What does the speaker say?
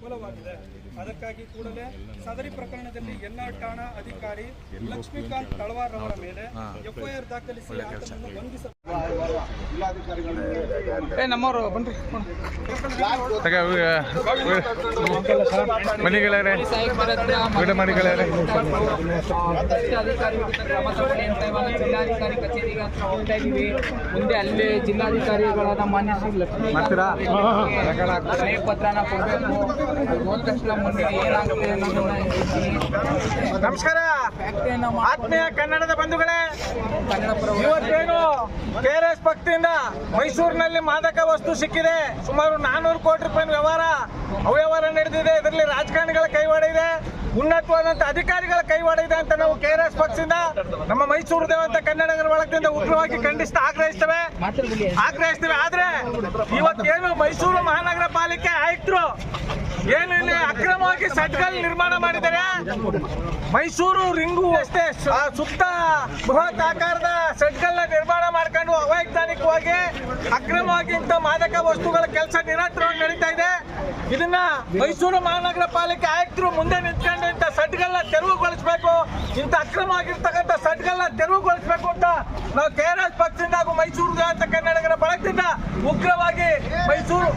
ವಿಫಲವಾಗಿದೆ. ಅದಕ್ಕಾಗಿ ಕೂಡಲೇ ಸದರಿ ಪ್ರಕರಣದಲ್ಲಿ ಎಲ್ಲಾ ಠಾಣಾ ಅಧಿಕಾರಿ ಲಕ್ಷ್ಮೀಕಾಂತ್ ತಳವಾರ್ ಅವರ ಮೇಲೆ ಎಫ್ಐಆರ್ ದಾಖಲಿಸಿ ಆತನನ್ನು ಬಂಧಿಸ ಏ, ನಮ್ಮವರು, ಬನ್ರಿ ಮನಿಗಳೇ ವಿಡ ಮನಿಗಳೇ ಅಧಿಕಾರಿ ವಿರುದ್ಧ ಕ್ರಮ ತಗೊಳ್ಳಿ ಅಂತ ಇವಾಗ ಜಿಲ್ಲಾಧಿಕಾರಿ ಕಚೇರಿಗೆ ಮುಂದೆ ಅಲ್ಲಿ ಜಿಲ್ಲಾಧಿಕಾರಿಗಳಾದ ಮಾನ್ಯ ಶ್ರೀ ಮನೆ ಪತ್ರನ ಕೊಡಬೇಕು ಏನಾಗುತ್ತೆ ನಮಸ್ಕಾರ. ಆತ್ಮೀಯ ಕನ್ನಡದ ಬಂಧುಗಳೇ. ಕೆಆರ್ಎಸ್ ಮೈಸೂರಿನಲ್ಲಿ ಮಾದಕ ವಸ್ತು ಸಿಕ್ಕಿದೆ. ಸುಮಾರು ನಾನೂರು ಕೋಟಿ ರೂಪಾಯಿ ವ್ಯವಹಾರ ಅವ್ಯವಹಾರ ನಡೆದಿದೆ. ಇದರಲ್ಲಿ ರಾಜಕಾರಣಿಗಳ ಕೈವಾಡ ಇದೆ. ಉನ್ನತವಾದಂತ ಅಧಿಕಾರಿಗಳ ಕೈವಾಡ ಇದೆ ಅಂತ ನಾವು ಕೆಆರ್ಎಸ್ ಪಕ್ಷದಿಂದ, ನಮ್ಮ ಮೈಸೂರು ದೇವಂತ ಕನ್ನಡಗರ ಬಳಗದಿಂದ ಉಗ್ರವಾಗಿ ಖಂಡಿಸ್ತಾ ಆಗ್ರಹಿಸ್ತೇವೆ. ಆಗ್ರಹಿಸ್ತೇವೆ. ಆದ್ರೆ ಇವತ್ತೇನು ಮೈಸೂರು ಮಹಾನಗರ ಪಾಲಿಕೆ ಆಯುಕ್ತರು ಏನು ಇಲ್ಲಿ ಅಕ್ರಮವಾಗಿ ಸಟ್ಗಲ್ ನಿರ್ಮಾಣ ಮಾಡಿದ್ದಾರೆ? ಮೈಸೂರು ರಿಂಗು ಅಷ್ಟೇ ಸುತ್ತ ಬೃಹತ್ ಮಾಡ್ಕೊಂಡು ಅವೈಜ್ಞಾನಿಕವಾಗಿ ಅಕ್ರಮವಾಗಿ ಇಂಥ ಮಾದಕ ವಸ್ತುಗಳ ಕೆಲಸ ನಿರಂತರವಾಗಿ ನಡೀತಾ ಇದೆ. ಇದನ್ನ ಮೈಸೂರು ಮಹಾನಗರ ಪಾಲಿಕೆ ಆಯುಕ್ತರು ಮುಂದೆ ನಿಂತ್ಕೊಂಡು ಇಂಥ ಸಟ್ಗಳನ್ನ ತೆರವುಗೊಳಿಸಬೇಕು. ಇಂಥ ಅಕ್ರಮವಾಗಿರ್ತಕ್ಕಂಥ ಸಡ್ಗಳನ್ನ ತೆರವುಗೊಳಿಸಬೇಕು ಅಂತ ನಾವು ಕೆ ಆರ್ ಎಸ್ ಪಕ್ಷದಿಂದ ಹಾಗೂ ಮೈಸೂರು ಕನ್ನಡಿಗರ ಬಳಗದಿಂದ ಉಗ್ರವಾಗಿ ಮೈಸೂರು